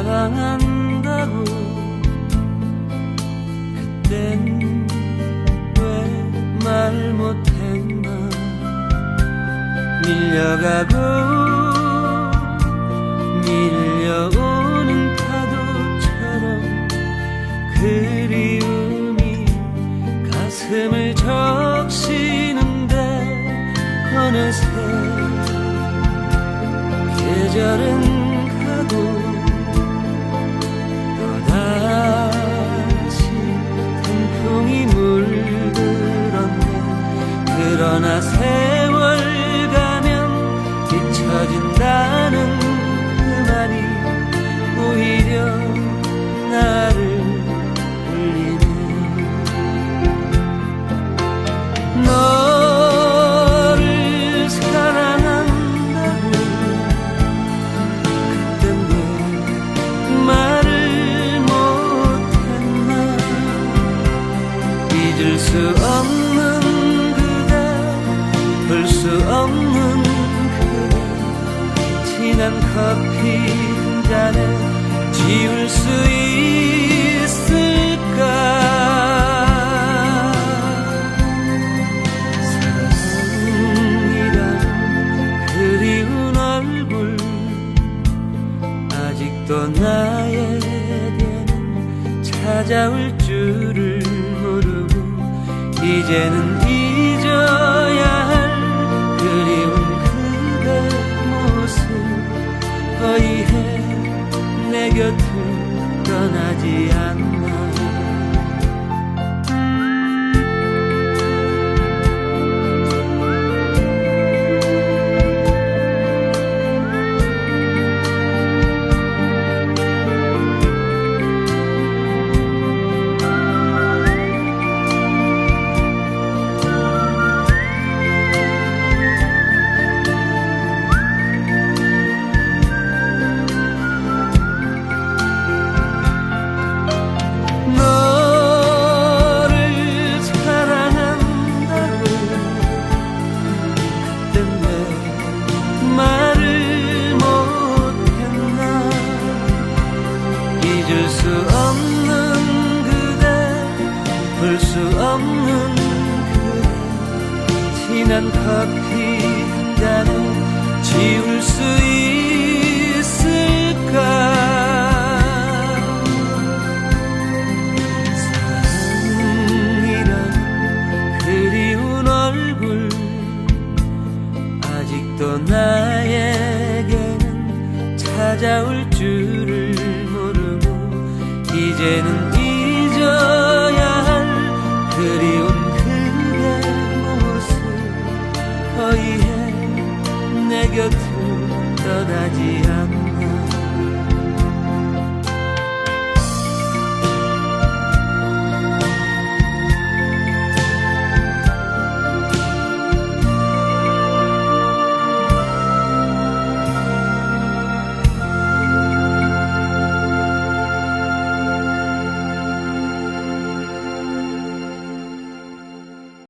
사랑한다고 그땐 왜 말 못했나? 밀려가고 밀려오는 파도처럼 그리움이 가슴을 적시는데 어느새 계절은 가고 세월 가면 잊혀진다는 그 말이 오히려 나를 울리네. 너를 사랑한다고 그땐 왜 말을 못했나 잊을 수 없는 없는 그대. 진한 커피 한 잔에 지울 수 있을까? 사랑이란 그리운 얼굴 아직도 나에게는 찾아올 줄을 모르고 이제는 없는 그대 진한 커피 한 잔에 지울 수 있을까? 사랑이란 그리운 얼굴 아직도 나에게는 찾아올 줄을 모르고 이제는 잊어